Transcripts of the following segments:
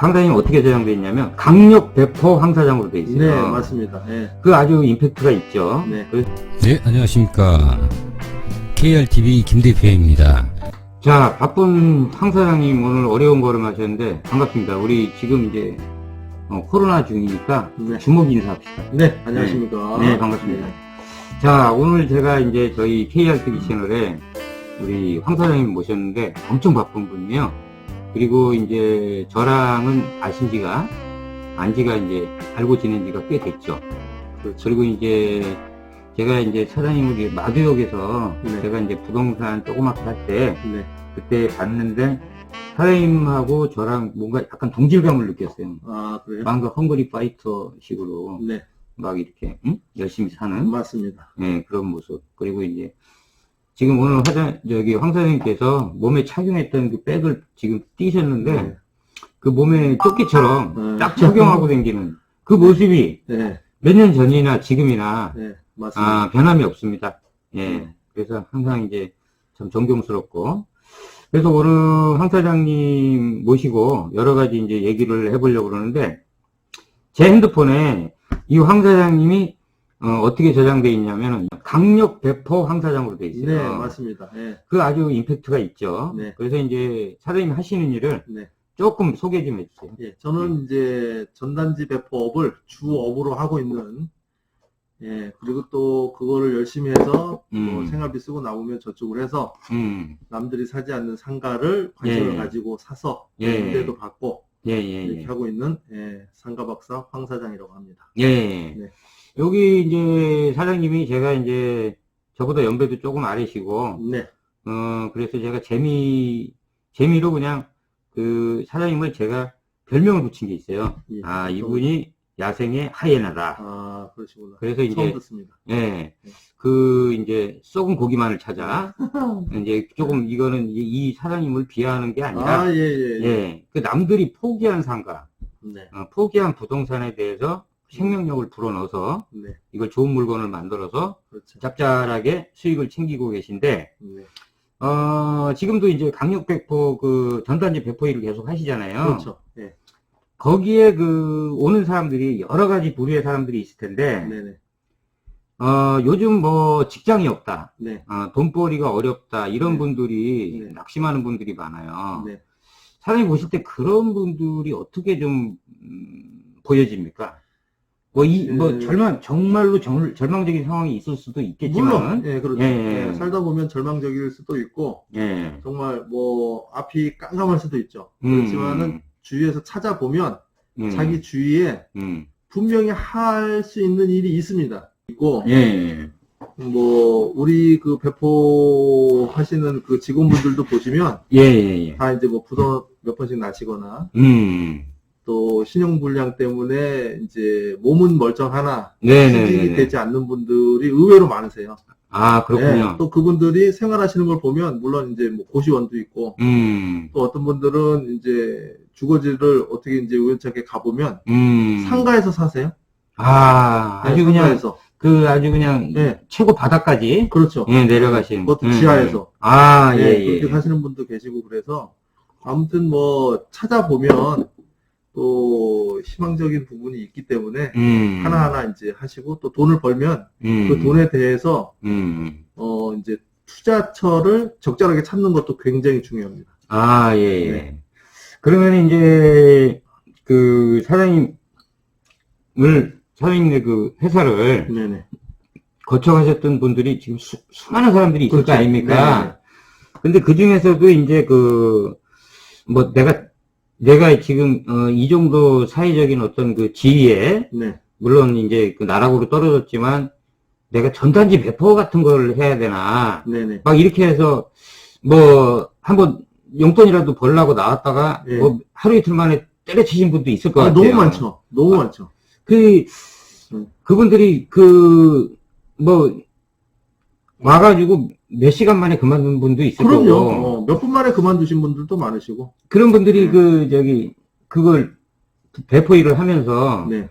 황사장님 어떻게 저장돼 있냐면 강력 배포 황사장으로 돼 있어요. 네, 맞습니다. 예. 그 아주 임팩트가 있죠. 네. 그- 네, 안녕하십니까. KRTV 김대표입니다. 자, 바쁜 황사장님 오늘 어려운 걸음 하셨는데 반갑습니다. 우리 지금 이제 어, 코로나 중이니까 네. 주먹 인사합시다. 네, 안녕하십니까. 네, 반갑습니다. 자, 오늘 제가 이제 저희 KRTV 채널에 우리 황 사장님 모셨는데 엄청 바쁜 분이에요. 그리고 이제 저랑은 아신 지가, 안 지가 이제 알고 지낸 지가 꽤 됐죠. 그렇죠. 그리고 이제 제가 이제 사장님 우리 마두역에서 네. 제가 이제 부동산 조그맣게 할 때 네. 그때 봤는데 사장님하고 저랑 뭔가 약간 동질감을 느꼈어요. 아, 그래요? 뭔가 헝그리 파이터 식으로 네, 막 이렇게 응? 열심히 사는 맞습니다. 네, 그런 모습. 그리고 이제, 지금 오늘 화장, 저기, 황 사장님께서 몸에 착용했던 그 백을 지금 띄셨는데, 네. 그 몸에 조끼처럼 네. 딱 착용하고 다니는 그 모습이 네, 몇 년 전이나 지금이나, 네, 맞습니다. 아, 변함이 없습니다. 예. 네. 그래서 항상 이제 참 존경스럽고, 그래서 오늘 황 사장님 모시고 여러 가지 이제 얘기를 해보려고 그러는데, 제 핸드폰에 이 황 사장님이 어, 떻게 저장돼 있냐면 강력 배포 황 사장으로 돼 있어요. 네, 맞습니다. 네, 그 아주 임팩트가 있죠. 네. 그래서 이제 사장님이 하시는 일을 네. 조금 소개 좀 해주세요. 예, 저는 이제 전단지 배포업을 주업으로 하고 있는, 예, 그리고 또 그거를 열심히 해서 뭐 음. 생활비 쓰고 남으면 저축을 해서 음, 남들이 사지 않는 상가를 관심을 예. 가지고 사서 예. 임대도 받고 예, 예, 이렇게 예. 하고 있는 예, 상가 박사 황 사장이라고 합니다. 예. 네. 여기 이제 사장님이 제가 이제 저보다 연배도 조금 아래시고, 네, 어, 그래서 제가 재미, 재미로 그냥 그 사장님을 제가 별명을 붙인 게 있어요. 예. 아, 이분이 야생의 하이에나다. 아, 그러시구나. 그래서 이제 처음 듣습니다. 예, 그 이제 썩은 고기만을 찾아 이제 조금 이거는 이, 이 사장님을 비하하는 게 아니라 아, 예, 예, 예. 예, 그 남들이 포기한 상가, 네, 어, 포기한 부동산에 대해서 생명력을 불어넣어서 네, 이걸 좋은 물건을 만들어서 그렇죠. 짭짤하게 수익을 챙기고 계신데 네, 어, 지금도 이제 강력 배포 그 전단지 배포 일을 계속 하시잖아요. 그렇죠. 예, 거기에 그 오는 사람들이 여러 가지 부류의 사람들이 있을 텐데 네, 네, 어, 요즘 뭐 직장이 없다. 네, 어, 돈벌이가 어렵다. 이런 네. 분들이 네. 낙심하는 분들이 많아요. 네. 사장님 보실 때 그런 분들이 어떻게 좀 음, 보여집니까? 뭐 이뭐 그- 절망 정말로 절, 절망적인 상황이 있을 수도 물론, 있겠지만 예, 그렇죠. 예, 예. 예, 살다 보면 절망적일 수도 있고, 예. 정말 뭐 앞이 깜깜할 수도 있죠. 음, 그렇지만은 주위에서 찾아보면 음, 자기 주위에 음. 분명히 할 수 있는 일이 있습니다. 있고, 예, 예. 뭐 우리 그 배포 하시는 그 직원분들도 보시면 예, 예, 예. 다 이제 뭐 부도 몇 번씩 나시거나 음. 또 신용 불량 때문에 이제 몸은 멀쩡하나 네, 네, 수익이 네. 되지 않는 분들이 의외로 많으세요. 아, 그렇군요. 예, 또 그분들이 생활하시는 걸 보면 물론 이제 뭐 고시원도 있고 음. 또 어떤 분들은 이제 주거지를 어떻게 이제 우연찮게 가보면 음. 상가에서 사세요. 아, 네, 아주 그냥 상가에서. 그 아주 그냥 네. 최고 바닥까지 그렇죠. 예, 내려가신. 그것도 음. 지하에서. 아, 예, 네, 예. 그렇게 사시는 분도 계시고 그래서 아무튼 뭐 찾아보면 또 희망적인 부분이 있기 때문에 음. 하나하나 이제 하시고 또 돈을 벌면 음. 그 돈에 대해서 음. 어 이제 투자처를 적절하게 찾는 것도 굉장히 중요합니다. 아, 예, 예. 네. 그러면 이제 그 사장님을 사장님의 그 회사를 네네. 거쳐가셨던 분들이 지금 수, 많은 사람들이 있을 거 그렇죠. 아닙니까? 네네. 근데 그 중에서도 이제 그, 뭐 내가, 내가 지금, 어, 이 정도 사회적인 어떤 그 지위에, 네. 물론 이제 그 나락으로 떨어졌지만, 내가 전단지 배포 같은 걸 해야 되나, 네네. 막 이렇게 해서, 뭐, 한번 용돈이라도 벌라고 나왔다가, 예. 뭐 하루 이틀 만에 때려치신 분도 있을 것 아, 같아요. 너무 많죠. 너무 많죠. 그, 음. 그분들이 그, 뭐, 와가지고 몇 시간 만에 그만둔 분도 있을 그럼요. 거고. 어, 몇분 만에 그만두신 분들도 많으시고. 그런 분들이 네. 그, 저기, 그걸 배포 일을 하면서 네.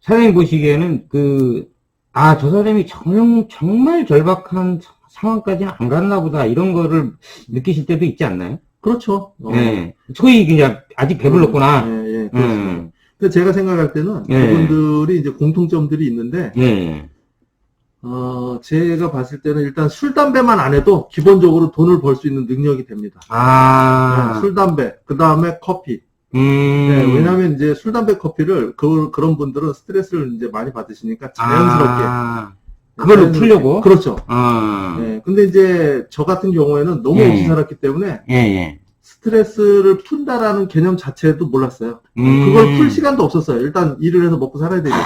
사장님 보시기에는 그, 아, 저 사람이 정, 정말 절박한 상황까지는 안 갔나 보다. 이런 거를 느끼실 때도 있지 않나요? 그렇죠. 어. 예. 소위 그냥 아직 배불렀구나. 예, 예, 그렇습니다. 음. 근데 제가 생각할 때는 예. 그분들이 이제 공통점들이 있는데, 예. 어, 제가 봤을 때는 일단 술, 담배만 안 해도 기본적으로 돈을 벌 수 있는 능력이 됩니다. 아. 네, 술, 담배, 그 다음에 커피. 음. 네, 왜냐하면 이제 술, 담배, 커피를 그, 그런 분들은 스트레스를 이제 많이 받으시니까 자연스럽게. 아. 그걸로 자연스럽게. 풀려고? 그렇죠. 아. 네, 근데 이제 저 같은 경우에는 너무 예. 없이 살았기 때문에 예, 예. 스트레스를 푼다라는 개념 자체도 몰랐어요. 음. 그걸 풀 시간도 없었어요. 일단 일을 해서 먹고 살아야 되니까.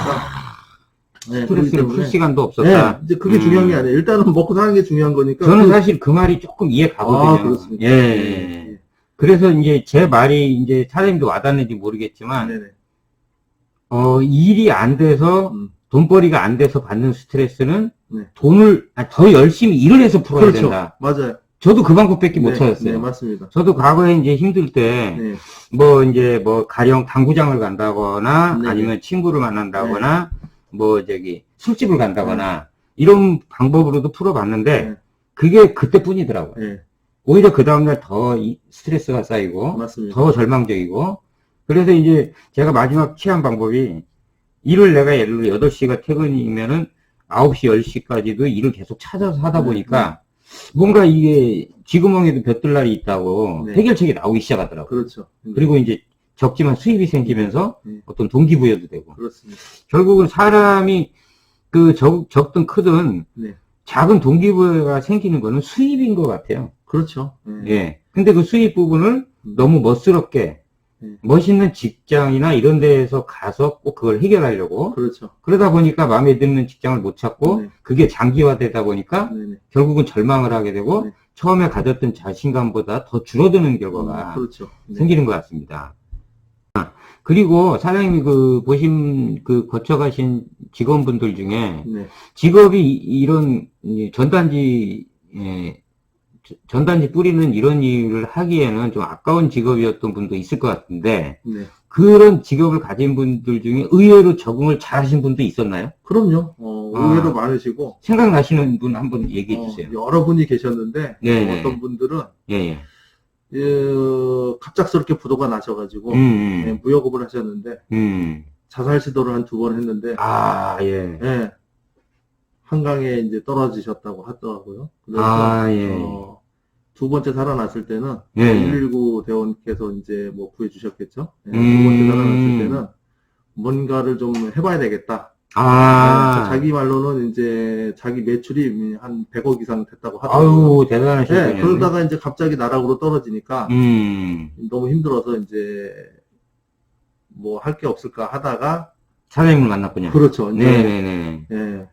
네, 스트레스를 풀. 시간도 네, 없었다. 이제 그게 음. 중요한 게 아니에요. 일단은 먹고 사는 게 중요한 거니까. 저는 그- 사실 그 말이 조금 이해 가거든요. 아, 그렇습니다. 예. 예. 그래서 이제 제 말이 이제 사장님도 와닿는지 모르겠지만, 네네. 어, 일이 안 돼서, 음. 돈벌이가 안 돼서 받는 스트레스는 네. 돈을, 아, 더 열심히 일을 해서 풀어야 그렇죠. 된다. 맞아요. 저도 그 방법밖에 못 네, 찾았어요. 네, 맞습니다. 저도 과거에 이제 힘들 때, 네. 뭐 이제 뭐 가령 당구장을 간다거나 네. 아니면 친구를 만난다거나 뭐 저기 술집을 간다거나 이런 방법으로도 풀어봤는데 네. 그게 그때뿐이더라고요. 네, 오히려 그 다음날 더 이- 스트레스가 쌓이고 맞습니다. 더 절망적이고 그래서 이제 제가 마지막 취한 방법이 일을 내가 예를 들어 8시가 퇴근이면은 9시, 10시까지도 일을 계속 찾아서 하다 네, 보니까 뭔가 이게 쥐구멍에도 볕들 날이 있다고 네. 해결책이 나오기 시작하더라고요. 그렇죠. 네, 그리고 이제 적지만 수입이 생기면서 네. 어떤 동기부여도 되고 그렇습니다. 결국은 사람이 그 적, 적든 크든 네. 작은 동기부여가 생기는 거는 수입인 것 같아요. 그렇죠. 네. 예. 근데 그 수입 부분을 너무 멋스럽게 네. 멋있는 직장이나 이런 데에서 가서 꼭 그걸 해결하려고 그렇죠. 그러다 보니까 마음에 드는 직장을 못 찾고 네. 그게 장기화되다 보니까 네네. 결국은 절망을 하게 되고 네. 처음에 가졌던 자신감보다 더 줄어드는 결과가 음, 그렇죠. 네. 생기는 것 같습니다. 아, 그리고 사장님이 그 보신 그 거쳐가신 직원분들 중에 네. 직업이 이- 이런 이 전단지 예, 저- 전단지 뿌리는 이런 일을 하기에는 좀 아까운 직업이었던 분도 있을 것 같은데 네. 그런 직업을 가진 분들 중에 의외로 적응을 잘하신 분도 있었나요? 그럼요. 어, 아. 의외로 많으시고 생각나시는 분 한번 얘기해 주세요. 어, 여러 분이 계셨는데 네네. 어떤 분들은 예, 예. 예, 갑작스럽게 부도가 나셔가지고 음, 예, 무역업을 하셨는데 음. 자살 시도를 한 두 번 했는데 아, 예. 예, 한강에 이제 떨어지셨다고 하더라고요. 그래서 아, 예. 어, 두 번째 살아났을 때는 예. 119 대원께서 이제 뭐 구해주셨겠죠. 예, 두 음. 번째 살아났을 때는 뭔가를 좀 해봐야 되겠다. 아, 예, 자기 말로는 이제 자기 매출이 한 100억 이상 됐다고 하더라고요. 아유, 대단하신 예, 분이네. 그러다가 이제 갑자기 나락으로 떨어지니까 음, 너무 힘들어서 이제 뭐 할 게 없을까 하다가 사장님을 만났군요. 그렇죠. 네네네. 예.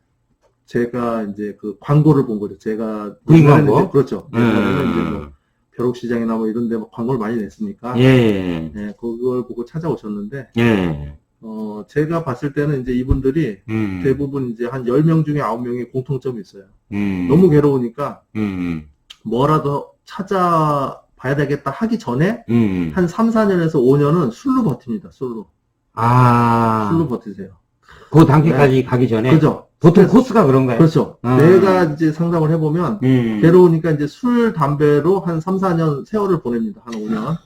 제가 이제 그 광고를 본 거죠. 제가 옛날에는 광고? 그렇죠. 옛날에는 이제 뭐 음, 벼룩시장이나 뭐 이런 데 광고를 많이 냈으니까 예, 예, 그걸 보고 찾아오셨는데 예. 어, 제가 봤을 때는 이제 이분들이 음, 대부분 이제 한 10명 중에 9명이 공통점이 있어요. 음, 너무 괴로우니까 음, 뭐라도 찾아봐야 되겠다 하기 전에 음. 한 3, 4년에서 5년은 술로 버팁니다. 술로. 아, 술로 버티세요. 그 단계까지 가기 전에 그죠? 보통 코스가 그런가요? 그렇죠. 아. 내가 이제 상담을 해보면 음, 괴로우니까 이제 술, 담배로 한 3, 4년 세월을 보냅니다. 한 5년.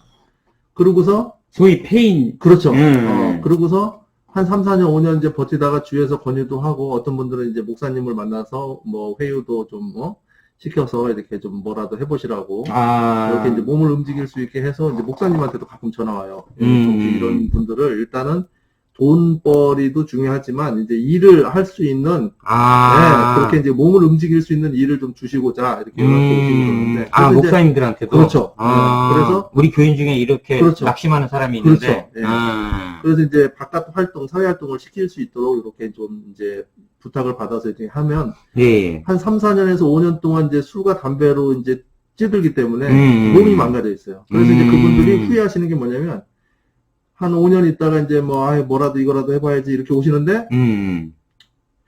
그러고서, 소위 페인. 그렇죠. 음. 어, 그러고서 한 3, 4년, 5년 이제 버티다가 주위에서 권유도 하고 어떤 분들은 이제 목사님을 만나서 뭐 회유도 좀 뭐, 시켜서 이렇게 좀 뭐라도 해보시라고. 아, 이렇게 이제 몸을 움직일 수 있게 해서 이제 목사님한테도 가끔 전화 와요. 음. 이런 분들을 일단은 돈벌이도 중요하지만 이제 일을 할 수 있는 아, 네, 그렇게 이제 몸을 움직일 수 있는 일을 좀 주시고자 이렇게 연락도 음, 그러는데 아, 그래서 이제 목사님들한테도. 그렇죠. 아, 네, 그래서- 우리 교인 중에 이렇게 그렇죠. 낙심하는 사람이 있는데. 그렇죠. 예. 아, 그래서 이제 바깥 활동, 사회 활동을 시킬 수 있도록 이렇게 좀 이제 부탁을 받아서 이제 하면 예. 한 3, 4년에서 5년 동안 이제 술과 담배로 이제 찌들기 때문에 음. 몸이 망가져 있어요. 그래서 이제 음. 그분들이 후회하시는 게 뭐냐면 한 5년 있다가 이제 뭐, 아 뭐라도 이거라도 해봐야지 이렇게 오시는데 음,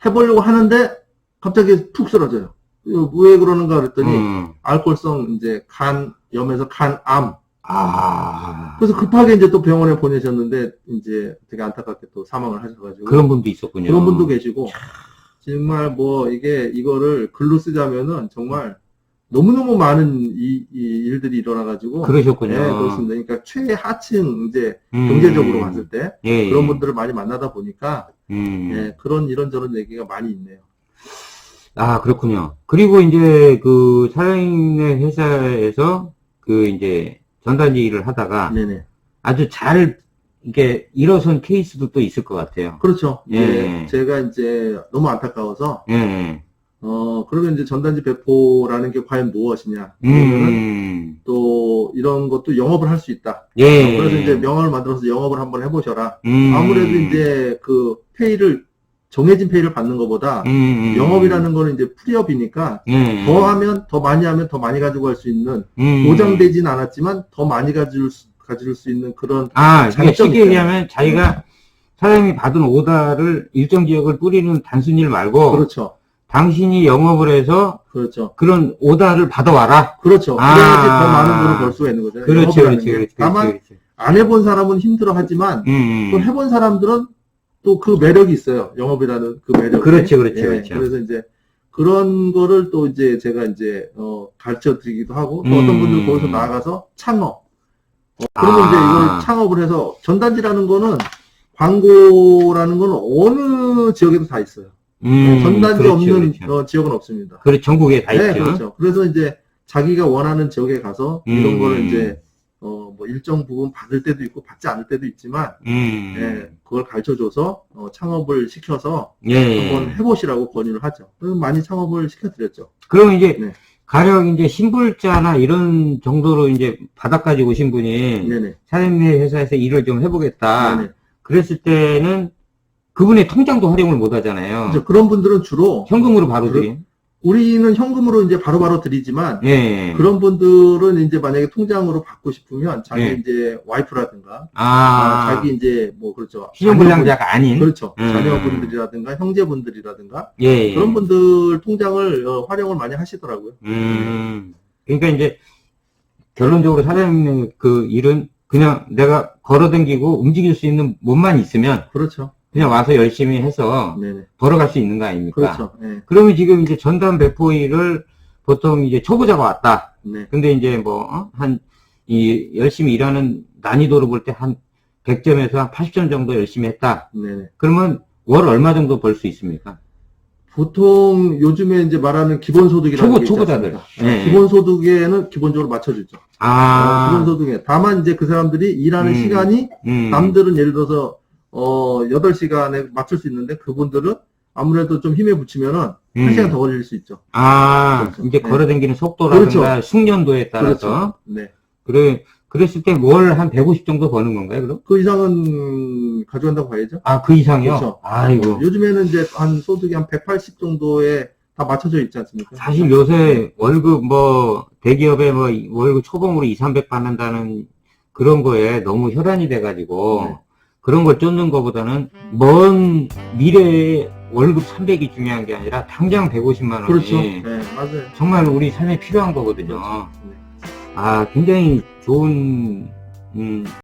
해보려고 하는데 갑자기 푹 쓰러져요. 이거 왜 그러는가 그랬더니 음. 알코올성 이제 간 염에서 간암. 아, 그래서 급하게 이제 또 병원에 보내셨는데 이제 되게 안타깝게 또 사망을 하셔가지고 그런 분도 있었군요. 그런 분도 계시고 정말 뭐 이게 이거를 글로 쓰자면은 정말 너무너무 많은 이, 이 일들이 일어나가지고. 그러셨군요. 네, 그렇습니다. 그러니까 최하층, 이제, 음. 경제적으로 봤을 때, 예, 예. 그런 분들을 많이 만나다 보니까, 음. 예, 그런 이런저런 얘기가 많이 있네요. 아, 그렇군요. 그리고 이제 그 사장님의 회사에서 그 이제 전단지 일을 하다가 네네. 아주 잘 이게 일어선 케이스도 또 있을 것 같아요. 그렇죠. 예. 예, 제가 이제 너무 안타까워서, 예, 예. 어, 그러면 이제 전단지 배포라는 게 과연 무엇이냐. 음. 또 이런 것도 영업을 할 수 있다. 예. 그래서 이제 명함을 만들어서 영업을 한번 해보셔라. 음. 아무래도 이제 그 페이를 정해진 페이를 받는 것보다 음. 영업이라는 거는 이제 프리업이니까 예. 더 하면 더 많이 하면 더 많이 가지고 갈 수 있는 음. 보장되진 않았지만 더 많이 가질 수, 가질 수 있는 그런 아, 장점이 쉽게. 얘기하면 자기가 사장님이 받은 오다를 일정 지역을 뿌리는 단순 일 말고 그렇죠. 당신이 영업을 해서 그렇죠. 그런 오다를 받아와라. 그렇죠. 아. 그래야지 더 많은 돈을 벌 수가 있는 거잖아요. 그렇지, 영업을 하는 그렇지, 게. 그렇지, 다만 그렇지, 그렇지. 안 해본 사람은 힘들어 하지만 음. 또 해본 사람들은 또 그 매력이 있어요. 영업이라는 그 매력이. 그렇지, 그렇지, 예, 그렇죠. 그래서 이제 그런 거를 또 이제 제가 이제 어, 가르쳐 드리기도 하고 또 음. 어떤 분들 거기서 나가서 창업. 어, 그러면 아. 이제 이걸 창업을 해서 전단지라는 거는 광고라는 거는 어느 지역에도 다 있어요. 음, 전단지 그렇죠, 없는 그렇죠. 어, 지역은 없습니다. 그래, 전국에 다 네, 있죠. 그렇죠. 그래서 이제 자기가 원하는 지역에 가서 이런 음. 거를 이제 어, 뭐 일정 부분 받을 때도 있고 받지 않을 때도 있지만 음. 예, 그걸 가르쳐 줘서 어, 창업을 시켜서 예. 한번 해보시라고 권유를 하죠. 그래서 많이 창업을 시켜드렸죠. 그럼 이제 네. 가령 이제 신불자나 이런 정도로 이제 바닥까지 오신 분이 네네. 사장님의 회사에서 일을 좀 해보겠다. 네네. 그랬을 때는 그분의 통장도 활용을 못 하잖아요. 그래서 그런 분들은 주로 현금으로 바로 그래- 드림. 우리는 현금으로 이제 바로바로 드리지만 예. 그런 분들은 이제 만약에 통장으로 받고 싶으면 자기 네. 이제 와이프라든가 아, 아, 자기 이제 뭐 그렇죠. 신용불량자가 아닌. 그렇죠. 음. 자녀분들이라든가 형제분들이라든가 예. 그런 분들 통장을 어, 활용을 많이 하시더라고요. 음. 그러니까 이제 결론적으로 사장님의 그 일은 그냥 내가 걸어다니고 움직일 수 있는 몸만 있으면 그렇죠. 그냥 와서 열심히 해서 네네. 벌어갈 수 있는 거 아닙니까? 그렇죠. 네. 그러면 지금 이제 전담 배포 일을 보통 이제 초보자가 왔다. 네. 근데 이제 뭐, 어? 한, 이, 열심히 일하는 난이도로 볼 때 한 100점에서 한 80점 정도 열심히 했다. 네네. 그러면 월 얼마 정도 벌 수 있습니까? 보통 요즘에 이제 말하는 기본소득이라는 초보- 게 초보자들. 네. 기본소득에는 기본적으로 맞춰주죠. 어, 아, 기본소득에. 다만 이제 그 사람들이 일하는 음. 시간이 음. 남들은 예를 들어서 어 8시간에 맞출 수 있는데 그분들은 아무래도 좀 힘에 붙이면은 음. 한 시간 더 걸릴 수 있죠. 아, 그렇죠. 이제 네. 걸어다니는 속도라든가 그렇죠. 숙련도에 따라서. 그렇죠. 네. 그래, 그랬을 때 월 한 150 정도 버는 건가요, 그럼? 그 이상은 가져간다고 봐야죠. 아, 그 이상이요? 그렇죠. 아이고. 어, 요즘에는 이제 한 소득이 한 180 정도에 다 맞춰져 있지 않습니까? 사실 요새 월급 뭐 대기업에 뭐 월급 초봉으로 2, 300 받는다는 그런 거에 너무 혈안이 돼가지고 네. 그런 걸 쫓는 것보다는 먼 미래에 월급 300이 중요한 게 아니라 당장 150만 원이 그렇죠. 네, 맞아요. 정말 우리 삶에 필요한 거거든요. 네. 아 굉장히 좋은 음,